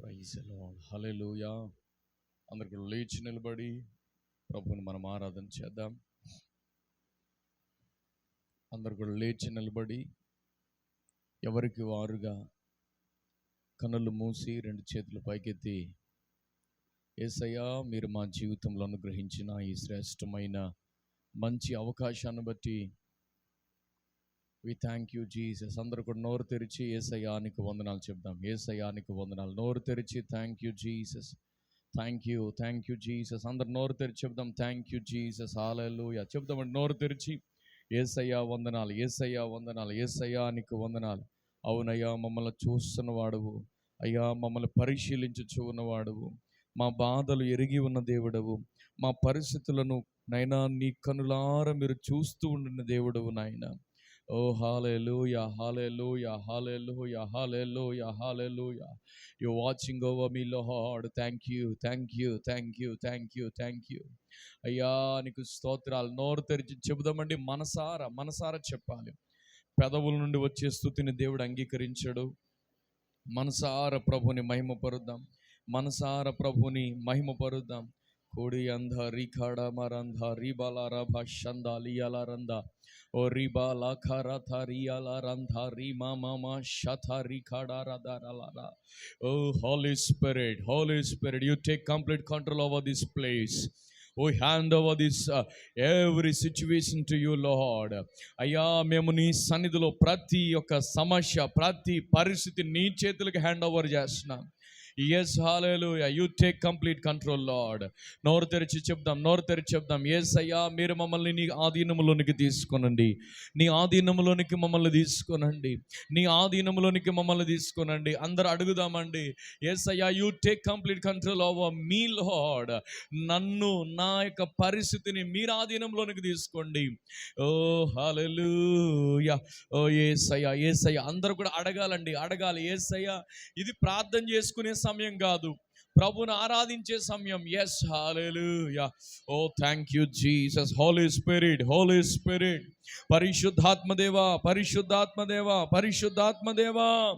Hallelujah హల్లెలూయా అందరికి లేచి నిలబడి ప్రభుని మనం ఆరాధన చేద్దాం. అందరు కూడా లేచి నిలబడి ఎవరికి వారుగా కన్నులు మూసి రెండు చేతులు పైకెత్తి ఏసయ్యా మీరు మా జీవితంలో అనుగ్రహించిన ఈ శ్రేష్టమైన మంచి అవకాశాన్ని బట్టి వి థ్యాంక్ యూ జీసస్ అందరూ కూడా నోరు తెరిచి ఏసయానికి వందనాలు చెప్దాం. ఏసయానికి వందనాలు. నోరు తెరిచి thank you Jesus thank you thank you Jesus అందరు నోరు తెరిచి చెప్దాం. థ్యాంక్ యూ జీసస్ హాలూయా చెప్దామండి నోరు తెరిచి. ఏసయ్యా వందనాలు ఏసయ్యా వందనాలు ఏసయ్యానికి వందనాలు. అవునయ్యా మమ్మల్ని చూస్తున్న వాడువు అయ్యా మమ్మల్ని పరిశీలించుచు ఉన్నవాడువు. మా బాధలు ఎరిగి ఉన్న దేవుడవు. మా పరిస్థితులను నైనా నీ కనులార మీరు చూస్తూ ఉండిన దేవుడవు నాయన. ఓ hallelujah hallelujah hallelujah hallelujah hallelujah you watching over me Lord thank you thank you thank you thank you thank you అయ్యా నీకు స్తోత్రాలు. నోరు తెరిచి చెబుదామండి. మనసారా మనసారా చెప్పాలి. పెదవుల నుండి వచ్చే స్థుతిని దేవుడు అంగీకరించాడు. మనసార ప్రభుని మహిమపరుద్దాం. మనసార ప్రభుని మహిమపరుద్దాం. కోడి అంధ రీఖాడ మరంధ రిబాల రభ షంద లియాల రంద ఓ రిబాల ఖరథ రియాల రంధ రి మామా షథ రీఖాడ రథ ఓ Holy Spirit Holy Spirit you take complete control over this place oh hand over this every situation to you Lord అయ్యా మేము నీ సన్నిధిలో ప్రతి ఒక్క సమస్య ప్రతి పరిస్థితి నీ చేతులకు హ్యాండ్ ఓవర్ చేస్తున్నాం. Yes hallelujah take complete control Lord నోరు తెరిచి చెప్దాం నోరు తెరిచి చెప్దాం. ఎస్ అయ్యా మీరు మమ్మల్ని నీ ఆధీనంలోనికి తీసుకొనండి. నీ ఆధీనంలోనికి మమ్మల్ని తీసుకొనండి. నీ ఆధీనంలోనికి మమ్మల్ని తీసుకొనండి. అందరు అడుగుదామండి. ఎస్ అయ్యా you take complete control over me Lord నన్ను నా యొక్క పరిస్థితిని మీరు ఆధీనంలోనికి తీసుకోండి. ఓ హాలెలు ఓ ఏసయ్యా ఏసయ్యా అందరూ కూడా అడగాలండి అడగాలి. ఏసయ్యా ఇది ప్రార్థన చేసుకునే సమయం సమయం కాదు. ప్రభుని ఆరాధించే సమయం. Yes hallelujah oh thank you Jesus holy spirit holy spirit పరిశుద్ధాత్మదేవా పరిశుద్ధాత్మదేవా పరిశుద్ధాత్మదేవా.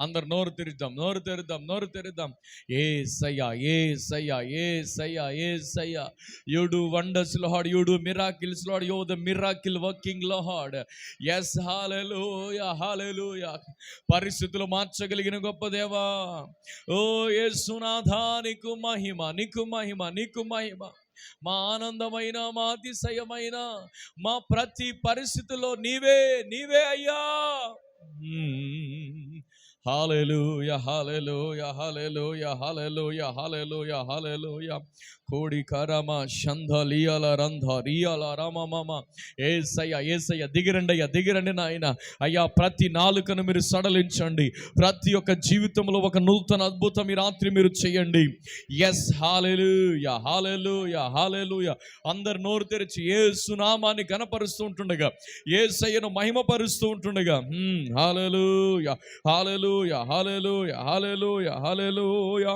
అందరు నోరు తెరుద్దాం నోరు తెరుద్దాం నోరు తెరుద్దాం. ఏ సయ్యా ఏ సయ్యా ఏ సయ్యా ఏ సయ్యా you do wonders Lord you do miracles Lord you the miracle working Lord yes hallelujah hallelujah పరిస్థితులు మార్చగలిగిన గొప్ప దేవా. ఓ యేసునాథా నీకు మహిమ నీకు మహిమ నీకు మహిమ. మా ఆనందమైన మా అతిశయమైన మా ప్రతి పరిస్థితిలో నీవే నీవే అయ్యా. Hallelujah hallelujah hallelujah hallelujah hallelujah hallelujah. కోడి కరమ షంధ లియల రంధ రియల రమ మమ ఏసయ్య ఏసయ్య దిగిరండి అయ్యా దిగిరండి నాయన. అయ్యా ప్రతి నాలుకను మీరు సడలించండి. ప్రతి ఒక్క జీవితంలో ఒక నూతన అద్భుతం ఈ రాత్రి మీరు చేయండి. Yes hallelujah hallelujah hallelujah. అందరు నోరు తెరిచి ఏ సునామాన్ని గనపరుస్తూ ఉంటుండగా ఏసయ్యను మహిమపరుస్తూ ఉంటుండగా. హాలెలూయ. ஹாலலூயா ஹாலலூயா ஹாலலூயா ஹாலலூயா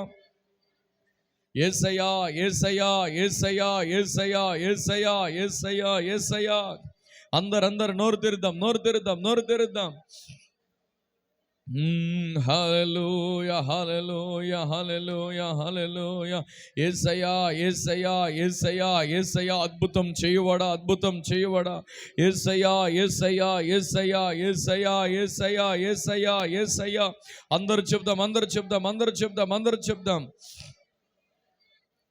ஏசையா ஏசையா ஏசையா ஏசையா ஏசையா ஏசையா ஏசையா அந்தர் அந்தர் நோர் திருத்தம் நோர் திருத்தம் நோர் திருத்தம் హలలోయ హలలోయ హలలోయ హలలోయ ఏసయా ఏసయా ఏసయా ఏసయా అద్భుతం చేయువడా అద్భుతం చేయువడా. ఏసయా ఏసయా ఏసయా ఏసయా ఏసయా ఏసయా ఏసయా అందరు చెప్దాం అందరు చెప్దాం అందరు చెప్దాం అందరు చెప్దాం.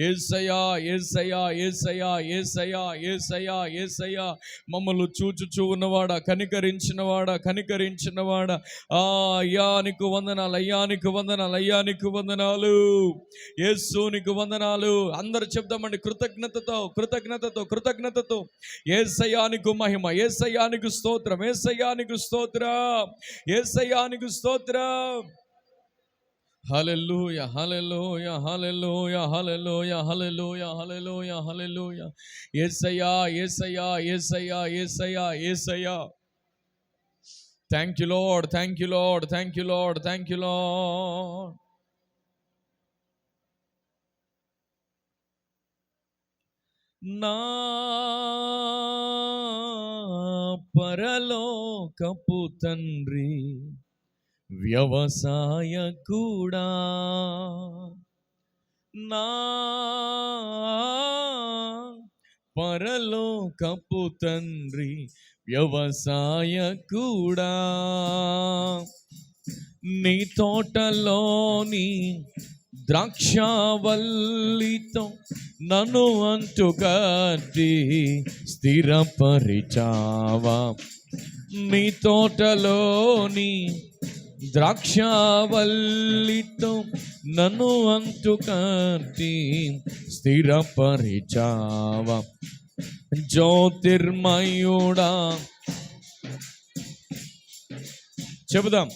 ఏసయ్యా ఏసయ్యా ఏసయ్యా ఏసయ్యా ఏసయ్యా ఏసయ్యా. మమ్మల్ని చూచుచూ ఉన్నవాడా కనికరించినవాడా కనికరించినవాడా. ఆ అయ్యానికి వందనాలు అయ్యానికి వందనాలు అయ్యానికి వందనాలు. ఏసునికి వందనాలు. అందరు చెప్దామండి కృతజ్ఞతతో కృతజ్ఞతతో కృతజ్ఞతతో. ఏసయ్యానికి మహిమ ఏసయ్యానికి స్తోత్రం ఏసయ్యానికి స్తోత్రం ఏసయ్యానికి స్తోత్రం. Hallelujah hallelujah hallelujah hallelujah hallelujah hallelujah hallelujah Yesayya Yesayya Yesayya Yesayya Yesayya thank you Lord thank you Lord thank you Lord thank you Lord నా పరలోకపు తండ్రి వ్యవసాయ కూడా నా పరలోకపు తండ్రి వ్యవసాయ కూడా. నీ తోటలోని ద్రాక్షవల్లితో నన్ను అంటుకట్టి స్థిరపరిచావా? నీ తోటలోని ద్రాక్షవల్లితో నన్ను అంతు అంటుకట్టి స్థిరపరిచావ? జ్యోతిర్మయుడా. చెబుదాం.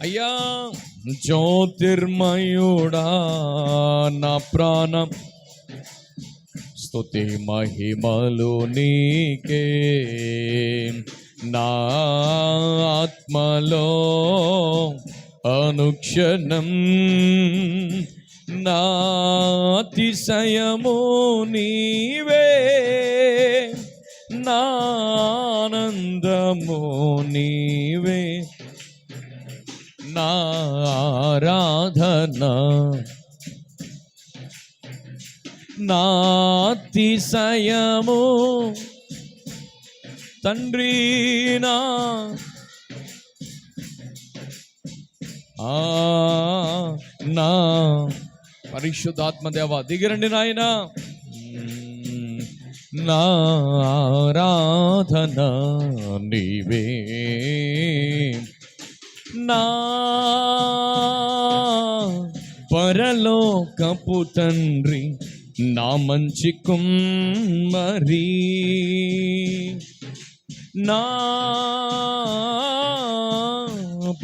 అయ్యా జ్యోతిర్మయుడా నా ప్రాణం. స్తుతి మహిమలు నీకే. నా ఆత్మలో అనుక్షణం నా అతిశయము నీవే నా ఆనందము నీవే. నా ఆరాధన నా అతిశయము తండ్రి నా. ఆ, నా. పరిశుద్ధాత్మ దేవ దిగిరండి నాయన. నా ఆరాధన నీవే. నా పరలోకపు తండ్రి నా మంచి కుమ్మరీ. నా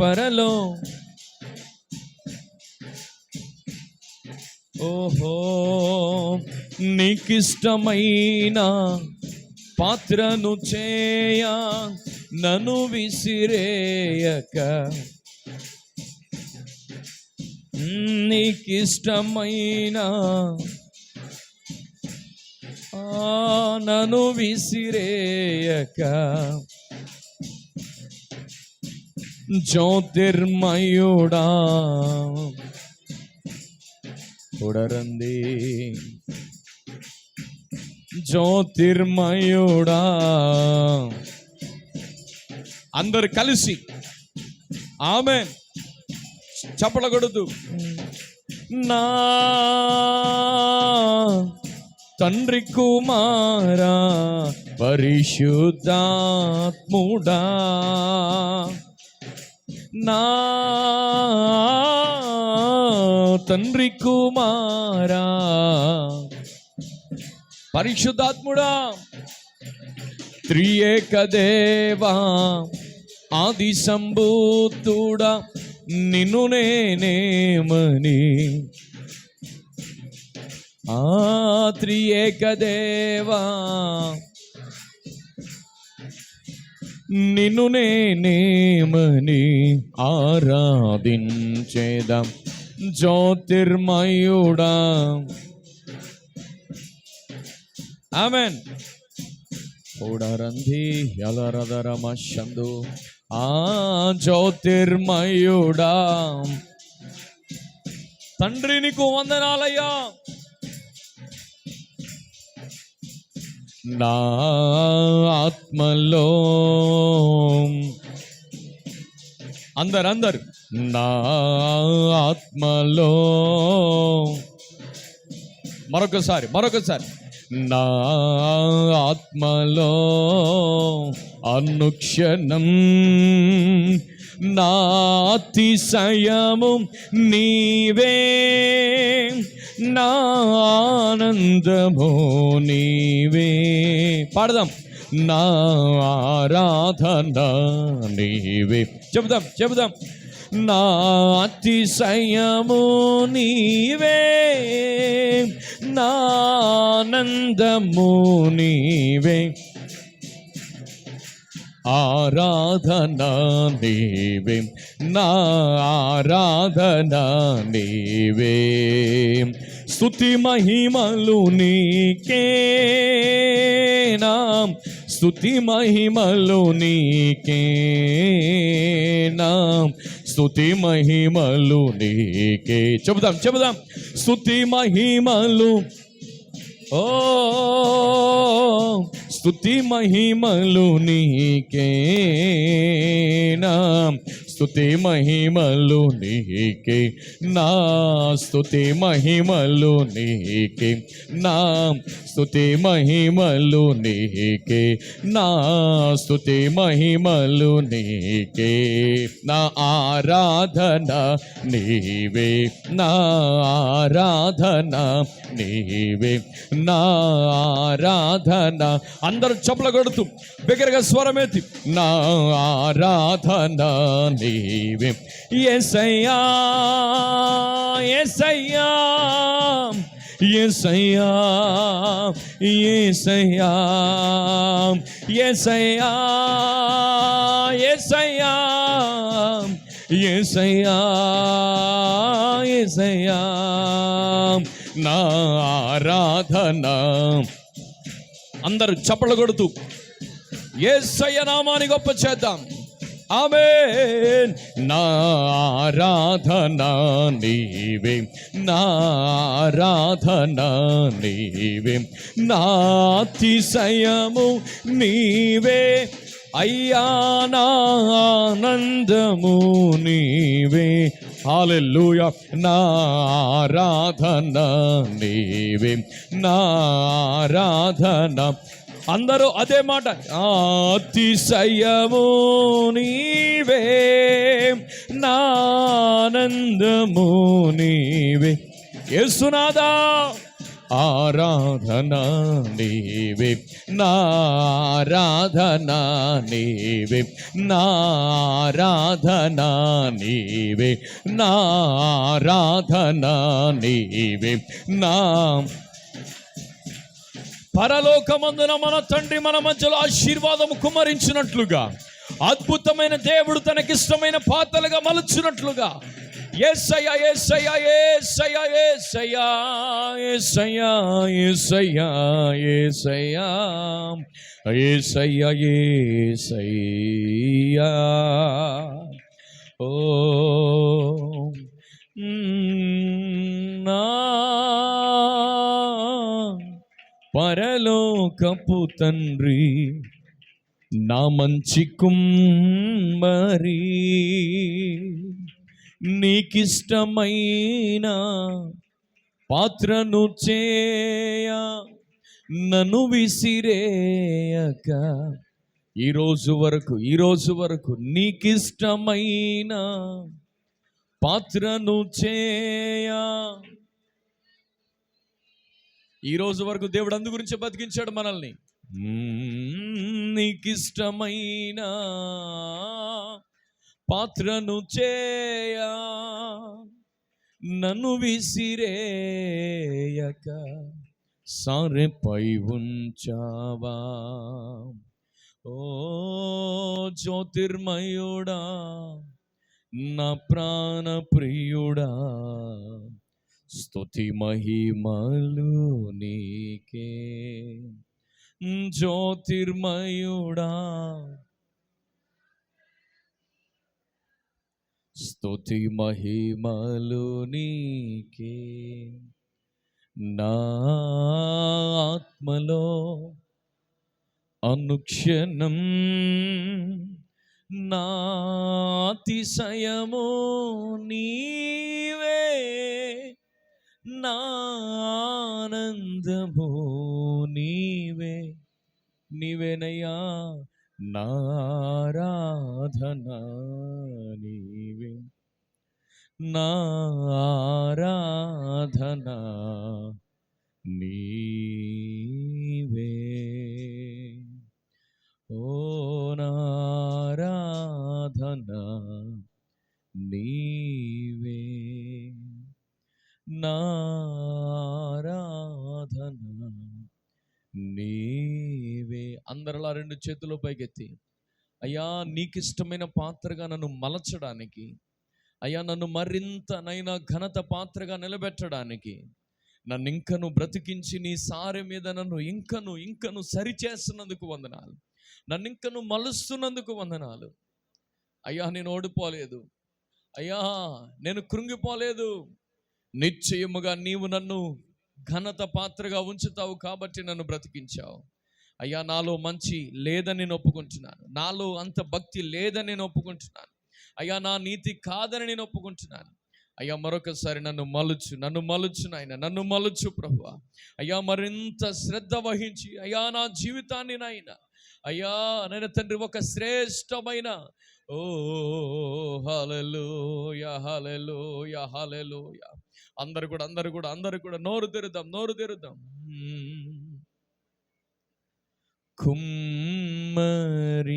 పరలో. ఓహో నీకిష్టమైన పాత్రను చేయ నను విసిరేయక. నీకిష్టమైన ఆ, విసిరేయక. జ్యోతిర్మయుడా. ఉడరంది జ్యోతిర్మయుడా. అందరు కలిసి. ఆమె చెప్పలకూడదు నా తండ్రి కుమారా పరిశుద్ధాత్ముడా. నా తండ్రి కుమారా పరిశుద్ధాత్ముడా. త్రియేక దేవా ఆది సంభూతుడా నిన్ను నేనేమని ఆ త్రియేక దేవా నిన్ను నేనేమని ఆరాధించేదాం జ్యోతిర్మయుడా. ఆమెన్. ఓడరంధి ఎలరదరమ చందు ఆ జ్యోతిర్మయుడా. తండ్రి నీకు వందనాలయ్యా. నా ఆత్మలో. అందరు అందరు నా ఆత్మలో. మరొకసారి మరొకసారి. నా ఆత్మలో అనుక్షణం. నా అతిశయము నీవే. నా ఆనందము నీవే. పాడదాం. నా ఆరాధన నీవే. చెబుదాం చెబుదాం. నా అతిశయము నీవే. నా ఆనందము నీవే. ఆరాధన నీవే. నా ఆరాధన నీవే. స్థుతి మహిమలు నీకే నాం. స్తుతి మహిమలు నీకే నాం. స్తుతి మహిమలు నీకే. చెబుదాం చెబుదాం. స్థుతి మహిమలు. ఓ స్థుతి మహిమలు నీకేనా స్థుతి మహిమలు నీకే. నా స్థుతి మహిమలు నీకే. నా స్థుతి మహిమలు నీకే. నా స్థుతి మహిమలు నీకే. నా ఆరాధన నీవే. నా ఆరాధన నీవే. నా ఆరాధన అందరూ చప్పల కొడుతూ బిగ్గరగా స్వరమేతి. నా ఆరాధన నీ నీవే ఎసయ్యా ఎసయ్యా ఎసయ్యా ఎసయ్యా ఎసయ్యా ఎసయ్యా ఎసయ్యా ఎసయ్యా నా ఆరాధన అందరూ చప్పలు కొడుతూ ఏసయ్య నామాని గొప్ప చేద్దాం అవేన్ నారాధన నీవే. నారాధన నీవే. నాతిశయము నీవే. అయ్యా నానందము నీవే. హాలెల్లుయ. నారాధన నీవే. నారాధన అందరూ అదే మాట అతిశయము నీవే నానందము నీవే. యేసునాదా ఆరాధన నీవే నారాధన నీవే నారాధన నీవే నారాధన నీవే నా పరలోకమందున మన తండ్రి మన మధ్యలో ఆశీర్వాదము కుమరించినట్లుగా అద్భుతమైన దేవుడు తనకిష్టమైన పాత్రలుగా మలుచున్నట్లుగా ఏసయ్యా ఏసయ్యా ఏసయ్యా ఏసయ్యా ఏసయ్యా ఏసయ్యా ఏసయ్యా ఏసయ్యా ఏసయ్యా. ఓ నా పరలోకపు తండ్రి నా మంచి కుమ్మరి. నీకిష్టమైన పాత్రను చేయ నన్ను విసిరేయక. ఈరోజు వరకు ఈరోజు వరకు నీకిష్టమైన పాత్రను చేయ ఈ రోజు వరకు దేవుడు అందు గురించి బతికించాడు మనల్ని. నీకిష్టమైన పాత్రను చేయ నన్ను విసిరేయక సారెపై ఉంచావా? ఓ జ్యోతిర్మయుడా నా ప్రాణ ప్రియుడా స్తుతి మహిమలు నీకే. జ్యోతిర్మయుడా. స్తుతి మహిమలు నీకే. నా ఆత్మలో అనుక్షణం నాతిశయము నీవే. నానందము నీవే నీవేనయ్యా నారాధన నీవే. నారాధన నీవే. ఓ చేతులు పైకెత్తి అయ్యా నీకిష్టమైన పాత్రగా నన్ను మలచడానికి అయ్యా నన్ను మరింత నైనా ఘనత పాత్రగా నిలబెట్టడానికి నన్ను ఇంకను బ్రతికించి నీ సారె మీద నన్ను ఇంకను ఇంకను సరిచేస్తున్నందుకు వందనాలు. నన్ను ఇంకను మలుస్తున్నందుకు వందనాలు. అయ్యా నేను ఓడిపోలేదు. అయ్యా నేను కృంగిపోలేదు. నిశ్చయముగా నీవు నన్ను ఘనత పాత్రగా ఉంచుతావు కాబట్టి నన్ను బ్రతికించావు. అయ్యా నాలో మంచి లేదని నేను ఒప్పుకుంటున్నాను నాలో అంత భక్తి లేదని నేను ఒప్పుకుంటున్నాను అయ్యా నా నీతి కాదని నేను ఒప్పుకుంటున్నాను అయ్యా మరొకసారి నన్ను మలుచు నన్ను మలుచు నాయన నన్ను మలుచు ప్రభు అయ్యా మరింత శ్రద్ధ వహించి అయ్యా నా జీవితాన్ని నాయన. అయ్యా నేను తండ్రి ఒక శ్రేష్టమైన ఓ హలలోయ హలలోయ హలలోయ అందరు కూడా అందరు కూడా అందరు కూడా నోరు తెరుద్దాం నోరు తెరుద్దాం. కుమ్మరి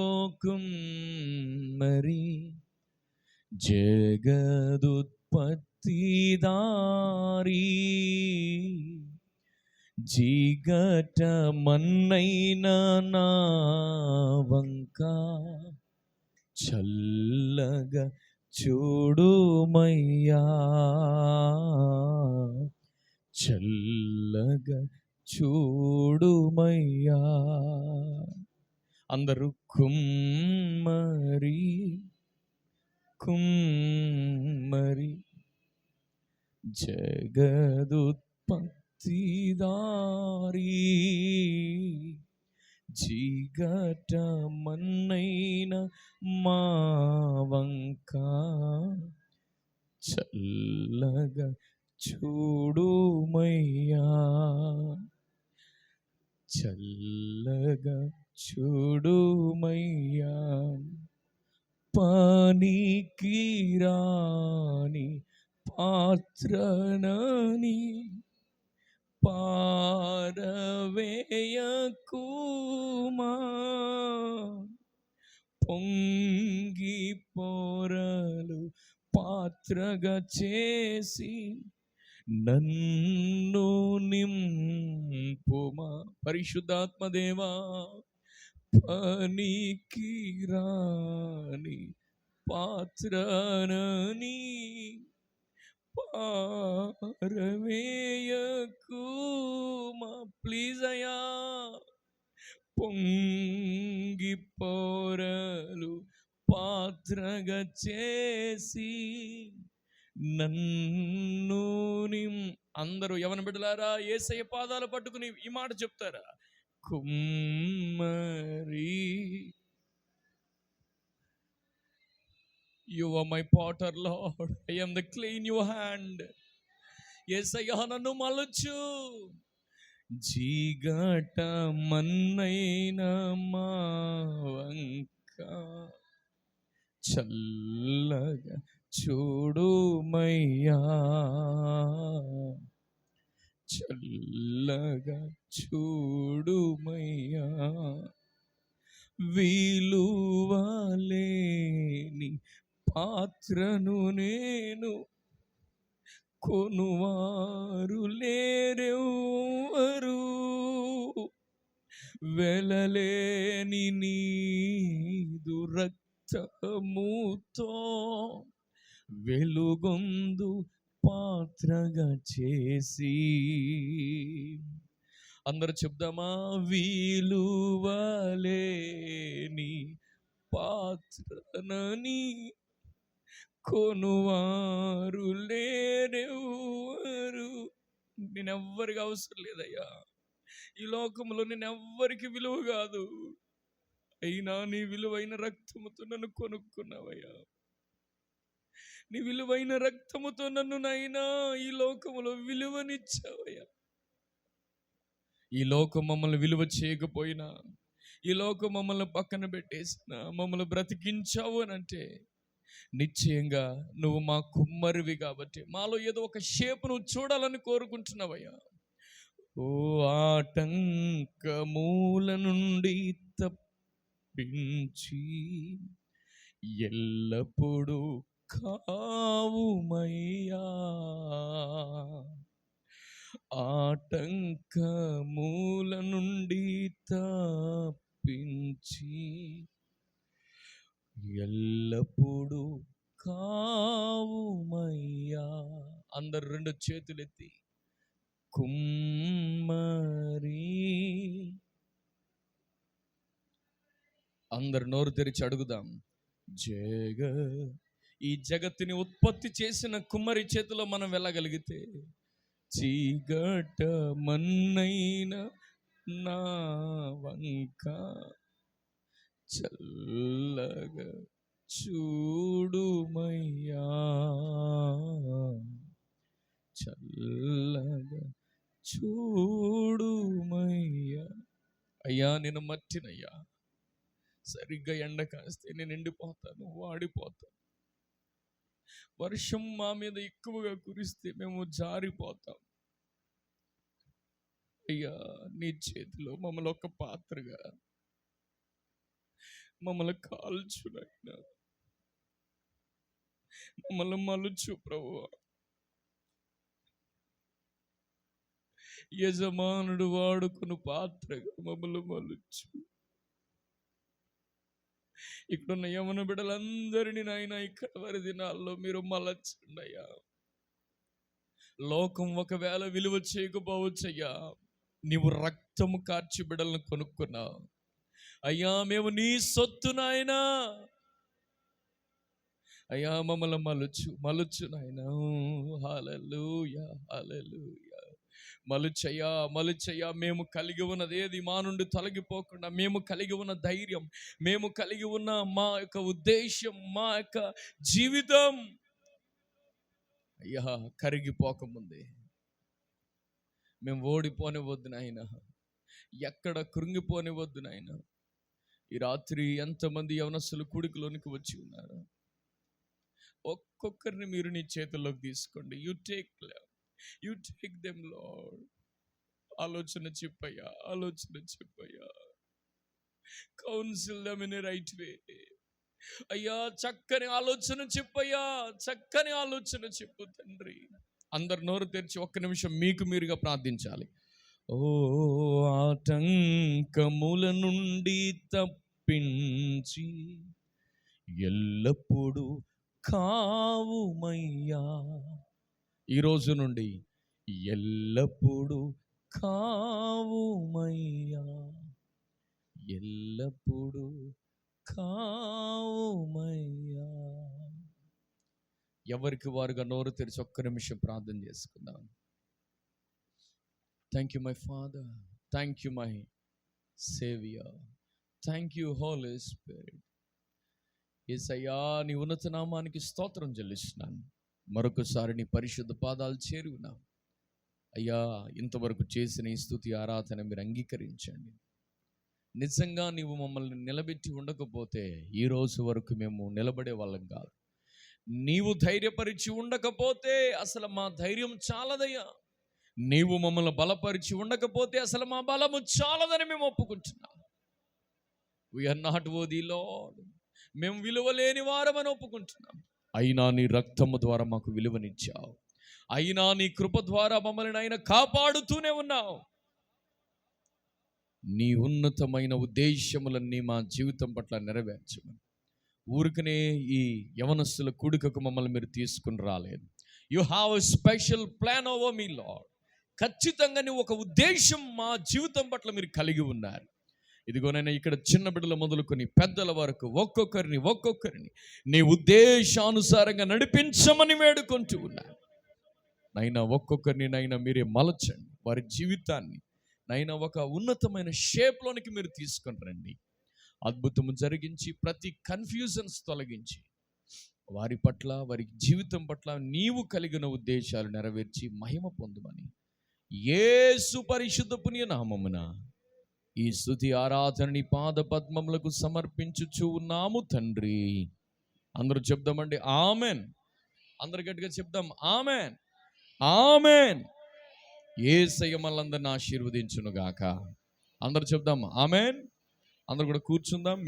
ఓ కుమ్మరి జగదుత్పత్తిదారి జిగట మన్నైన నా వంక చల్లగా చూడుమయ్యా చల్లగా చూడుమయ్యా. అందరూ కుమ్మరి కుమ్మరి. జగదుత్పత్తిదారి జిగట మన్నైన మా వంక చల్లగా చూడుమయ్యా. చల్లగా చూడుమయ్యా పనికి రాని పాత్రనని పారవేయకుమా పొంగి పోరలు పాత్రగా చేసి నన్ను నింపుమా పరిశుద్ధాత్మదేవా పనికి రాని పాత్రనని పారవేయకుమా ప్లీజ్ అయ్యా పొంగి పోరలు పాత్రగా చేసి నన్ను అందరూ ఎవరిని బిడ్డలారా? ఏసయ్య పాదాలు పట్టుకుని ఈ మాట చెప్తారా? కుమ్మరి you are my potter Lord I am the clay in your hand Yesayya నన్ను మలచు. జీగట మన్నైన మా వంక చల్లగా చూడుమయ్యా. చల్లగా చూడుమయ్యా. విలువలేని పాత్రను నేను కొనువారు లేరెవరు వెలలేని నీదు రక్తముతో వెలుగొందు పాత్రగా చేసి. అందరు చెప్దామా? వీలువలేని పాత్రనని కొనువారు లేరెవరు నేనెవ్వరికి అవసరం లేదయ్యా. ఈ లోకంలో నేను ఎవ్వరికి విలువ కాదు. అయినా నీ విలువైన రక్తముతో నన్ను కొనుక్కున్నావయ్యా. నీ విలువైన రక్తముతో నన్ను నైనా ఈ లోకములో విలువనిచ్చావయ్యా. ఈ లోకం మమ్మల్ని విలువ చేయకపోయినా ఈ లోకం మమ్మల్ని పక్కన పెట్టేసిన మమ్మల్ని బ్రతికించావు అని అంటే నిశ్చయంగా నువ్వు మా కుమ్మరివి కాబట్టి మాలో ఏదో ఒక షేప్ నువ్వు చూడాలని కోరుకుంటున్నావయ్యా. ఓ ఆటంకమూల నుండి తప్పించి ఎల్లప్పుడూ కావుమయ్యా. ఆటంకమూల నుండి తప్పించి ఎల్లప్పుడూ కావుమయ్యా. అందరు రెండు చేతులెత్తి. కుమ్మరి. అందరు నోరు తెరిచి అడుగుదాం. జగ ఈ జగత్తుని ఉత్పత్తి చేసిన కుమ్మరి చేతిలో మనం వెళ్ళగలిగితే చీగట మన్నైన నా వంక చల్లగా చూడుమయ్యా. చల్లగా చూడుమయ్యా. అయ్యా నేను మట్టినయ్యా. సరిగ్గా ఎండ కాస్తే నేను ఎండిపోతాను వాడిపోతాను. వర్షం మా మీద ఎక్కువగా కురిస్తే మేము జారిపోతాం. అయ్యా నీ చేతిలో మమ్మల్ని ఒక పాత్రగా మమ్మల్ని కాల్చునైనా మమ్మల్ని మలుచు ప్రభు యజమానుడు వాడుకుని పాత్రగా మమ్మల్ని మలుచు. ఇక్కడున్న యమున బిడ్డలందరినీ నాయన ఇక్కడ వారి దినాల్లో మీరు మలచండి లోకం ఒకవేళ విలువ చేయకపోవచ్చయ్యా నీవు రక్తము కార్చి బిడ్డలను కొనుక్కున్నావు అయ్యా మేము నీ సొత్తు నాయనా. అయ్యా మమ్మల్ని మలుచు మలుచు నాయన. హాలూయా హాలూయా మలుచయ్యా మలుచయ్యా మేము కలిగి ఉన్నది ఏది? మా నుండి తొలగిపోకుండా మేము కలిగి ఉన్న ధైర్యం మేము కలిగి ఉన్న మా యొక్క ఉద్దేశం మా యొక్క జీవితం అయ్యా కరిగిపోకముందే. మేము ఓడిపోనివద్దు నాయన. ఎక్కడ కృంగిపోనివద్దు నాయన. ఈ రాత్రి ఎంతమంది యవనస్తులు కూడికలోనికి వచ్చి ఉన్నారు? ఒక్కొక్కరిని మీరు నీ చేతుల్లోకి తీసుకోండి. You take you take them Lord ఆలోచన చెప్పయ్యా ఆలోచన చెప్పయ్యా counsel them in right way అయ్యా చక్కని ఆలోచన చెప్పయ్యా చక్కని ఆలోచన చెప్పు తండ్రి. అందరు నోరు తెరిచి ఒక్క నిమిషం మీకు మీరుగా ప్రార్థించాలి. ఓ ఆటంకముల నుండి తప్పించి ఎల్లప్పుడూ కావుమయ్యా. ఈ రోజు నుండి ఎల్లప్పుడూ కావుమయ్యా. ఎల్లప్పుడూ కావుమయ్యా. ఎవరికి వారుగా నోరు తెరిచి ఒక్క నిమిషం ప్రార్థన చేసుకుందాం. Thank you my Father thank you my Saviour thank you Holy Spirit Yesayya నీ ఉన్నత నామానికి స్తోత్రం చెల్లిస్తున్నాను. మరొకసారి నీ పరిశుద్ధ పాదాలు చేరువునా. అయ్యా ఇంతవరకు చేసిన ఈ స్థుతి ఆరాధన మీరు అంగీకరించండి. నిజంగా నీవు మమ్మల్ని నిలబెట్టి ఉండకపోతే ఈ రోజు వరకు మేము నిలబడే వాళ్ళం కాదు. నీవు ధైర్యపరిచి ఉండకపోతే అసలు మా ధైర్యం చాలదయ్యా. నీవు మమ్మల్ని బలపరిచి ఉండకపోతే అసలు మా బలము చాలదని మేము ఒప్పుకుంటున్నాం. We are not worthy Lord మేము విలువలేని వారమని ఒప్పుకుంటున్నాం. అయినా నీ రక్తము ద్వారా మాకు విలువనిచ్చావు. అయినా నీ కృప ద్వారా మమ్మల్ని ఆయన కాపాడుతూనే ఉన్నావు. నీ ఉన్నతమైన ఉద్దేశములన్నీ మా జీవితం పట్ల నెరవేర్చమని. ఊరికనే ఈ యవనస్తుల కూడికకు మమ్మల్ని మీరు తీసుకుని రాలేదు. You have a special plan over me Lord ఖచ్చితంగా ఒక ఉద్దేశం మా జీవితం పట్ల మీరు కలిగి ఉన్నారు. ఇదిగోనైనా ఇక్కడ చిన్న బిడ్డల మొదలుకొని పెద్దల వరకు ఒక్కొక్కరిని ఒక్కొక్కరిని నీ ఉద్దేశానుసారంగా నడిపించమని వేడుకుంటూ ఉన్నా నైనా ఒక్కొక్కరిని నైనా మీరే మలచండి. వారి జీవితాన్ని నైనా ఒక ఉన్నతమైన షేప్లోనికి మీరు తీసుకొని రండి. అద్భుతము జరిగించి ప్రతి కన్ఫ్యూజన్స్ తొలగించి వారి పట్ల వారి జీవితం పట్ల నీవు కలిగిన ఉద్దేశాలు నెరవేర్చి మహిమ పొందుమని. ఏ సుపరిశుద్ధ పుణ్య నామమున ఈ స్థుతి ఆరాధనని పాద పద్మములకు సమర్పించుచు ఉన్నాము తండ్రి. అందరూ చెప్దామండి ఆమెన్. అందరు గట్టిగా చెప్దాం ఆమెన్. ఆమెన్. ఏ మళ్ళందరిని ఆశీర్వదించును గాక అందరు చెప్దాం ఆమెన్. అందరు కూడా కూర్చుందాం.